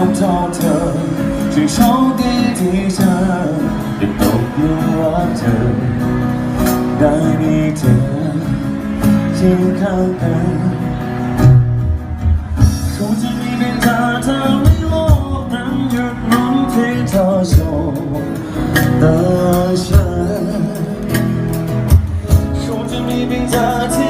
ามทอเธอช่โชคดีที่เธอได้ตกหลุมว่าเธอ ได้มีเธอที่งข้างกันคงจะมีเป็นตาเธอไม่โลกนั้นหยุดมุนที่เธอส่งตาฉันคงจะมีเป็นตาที่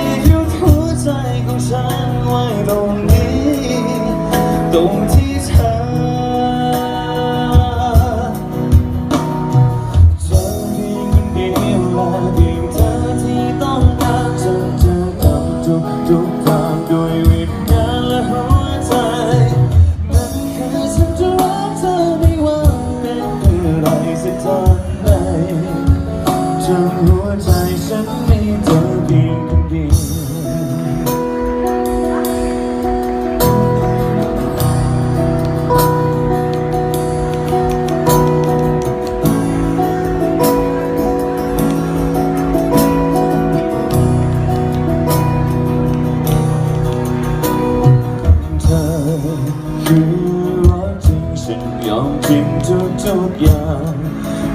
ทุกอย่าง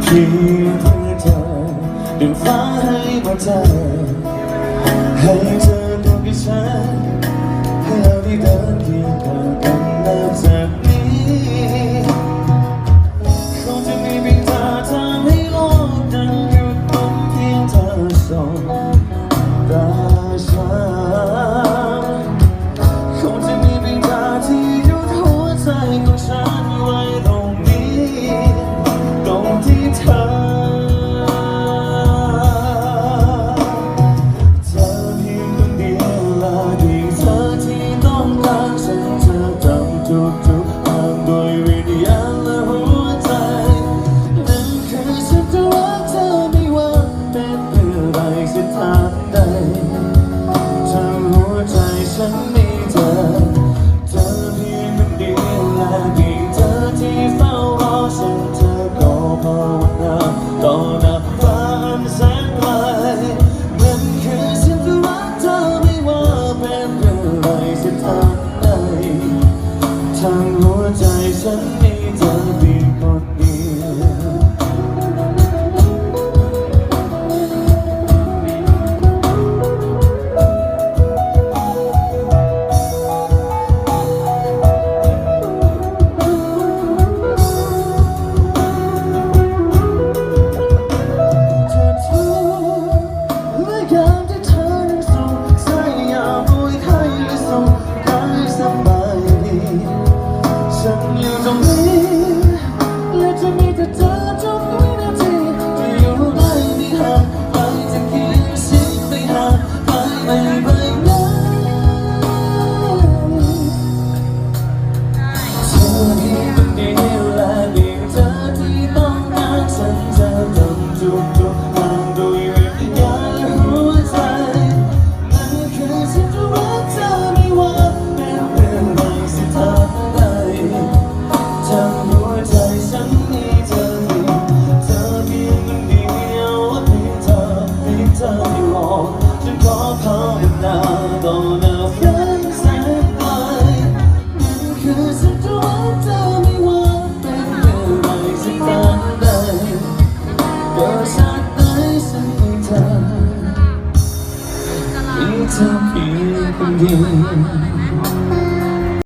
เพียงเพื่อเธอดึงฟ้าให้มาเจอให้เธอ ฉันมีเธอเพียงคนเดียวและมีเธอที่เฝ้ารอฉันเธอก็ภาวนาต่อหน้าฟ้าอันแสนไกลมันคือฉันรักเธอไม่ว่าเป็นเรื่องไรจะทำได้ทางหัวใจฉัน เย็น